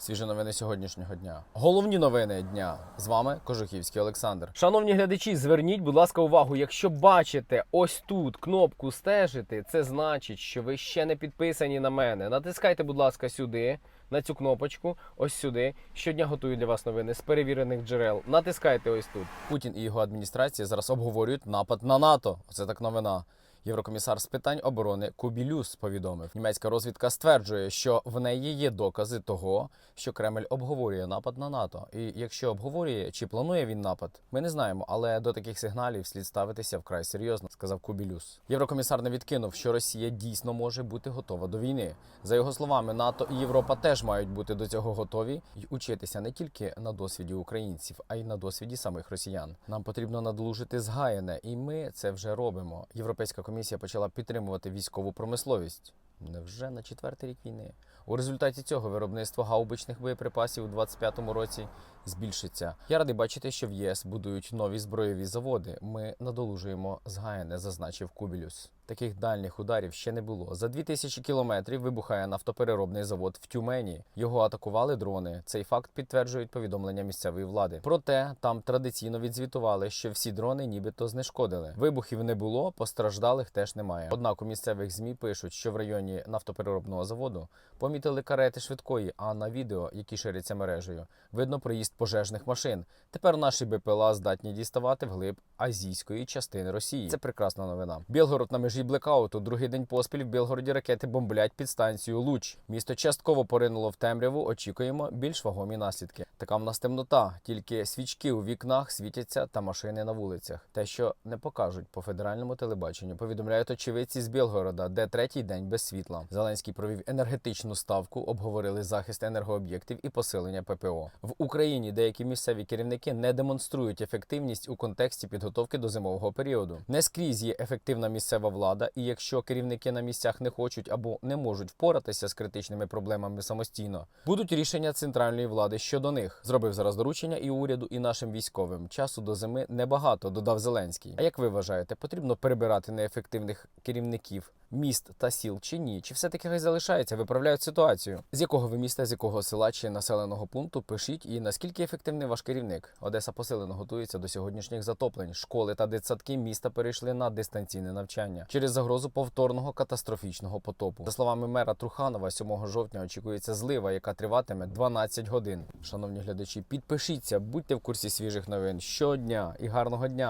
Свіжі новини сьогоднішнього дня. Головні новини дня з вами Кожухівський Олександр. Шановні глядачі, зверніть, будь ласка, увагу. Якщо бачите ось тут кнопку стежити, це значить, що ви ще не підписані на мене. Натискайте, будь ласка, сюди. На цю кнопочку, ось сюди. Щодня готую для вас новини з перевірених джерел. Натискайте ось тут. Путін і його адміністрація зараз обговорюють напад на НАТО. Оце так новина. Єврокомісар з питань оборони Кубілюс повідомив, німецька розвідка стверджує, що в неї є докази того, що Кремль обговорює напад на НАТО. І якщо обговорює чи планує він напад, ми не знаємо. Але до таких сигналів слід ставитися вкрай серйозно, сказав Кубілюс. Єврокомісар не відкинув, що Росія дійсно може бути готова до війни. За його словами, НАТО і Європа теж мають бути до цього готові і учитися не тільки на досвіді українців, а й на досвіді самих росіян. Нам потрібно надлужити згаяне, і ми це вже робимо. Європейська комісія почала підтримувати військову промисловість. Невже на четвертий рік війни? У результаті цього виробництво гаубичних боєприпасів у 2025 році збільшиться. Я радий бачити, що в ЄС будують нові збройові заводи. Ми надолужуємо згаяне, зазначив Кубілюс. Таких дальніх ударів ще не було. За 2000 кілометрів вибухає нафтопереробний завод в Тюмені. Його атакували дрони. Цей факт підтверджують повідомлення місцевої влади. Проте там традиційно відзвітували, що всі дрони нібито знешкодили. Вибухів не було, постраждалих теж немає. Однак у місцевих змі пишуть, що в районі нафтопереробного заводу помітили карети швидкої, а на відео, які ширяться мережею, видно проїзд пожежних машин. Тепер наші БПЛА здатні діставати вглиб азійської частини Росії. Це прекрасна новина. Білгород на межі блекауту. Другий день поспіль в Білгороді ракети бомблять підстанцію Луч. Місто частково поринуло в темряву. Очікуємо більш вагомі наслідки. Така в нас темнота, тільки свічки у вікнах світяться та машини на вулицях. Те, що не покажуть по федеральному телебаченню, повідомляють очевидці з Білгорода, де третій день без світла. Зеленський провів енергетичну ставку, обговорили захист енергооб'єктів і посилення ППО в Україні. Деякі місцеві керівники не демонструють ефективність у контексті підготовки до зимового періоду. Не скрізь є ефективна місцева влада, і якщо керівники на місцях не хочуть або не можуть впоратися з критичними проблемами самостійно, будуть рішення центральної влади щодо них. Зробив зараз доручення і уряду, і нашим військовим. Часу до зими небагато, додав Зеленський. А як ви вважаєте, потрібно перебирати неефективних керівників? Міст та сіл чи ні? Чи все таки хай залишається, виправляють ситуацію? З якого ви міста, з якого села чи населеного пункту пишіть і наскільки ефективний ваш керівник? Одеса посилено готується до сьогоднішніх затоплень. Школи та дитсадки міста перейшли на дистанційне навчання через загрозу повторного катастрофічного потопу. За словами мера Труханова, 7 жовтня очікується злива, яка триватиме 12 годин. Шановні глядачі, підпишіться, будьте в курсі свіжих новин щодня і гарного дня.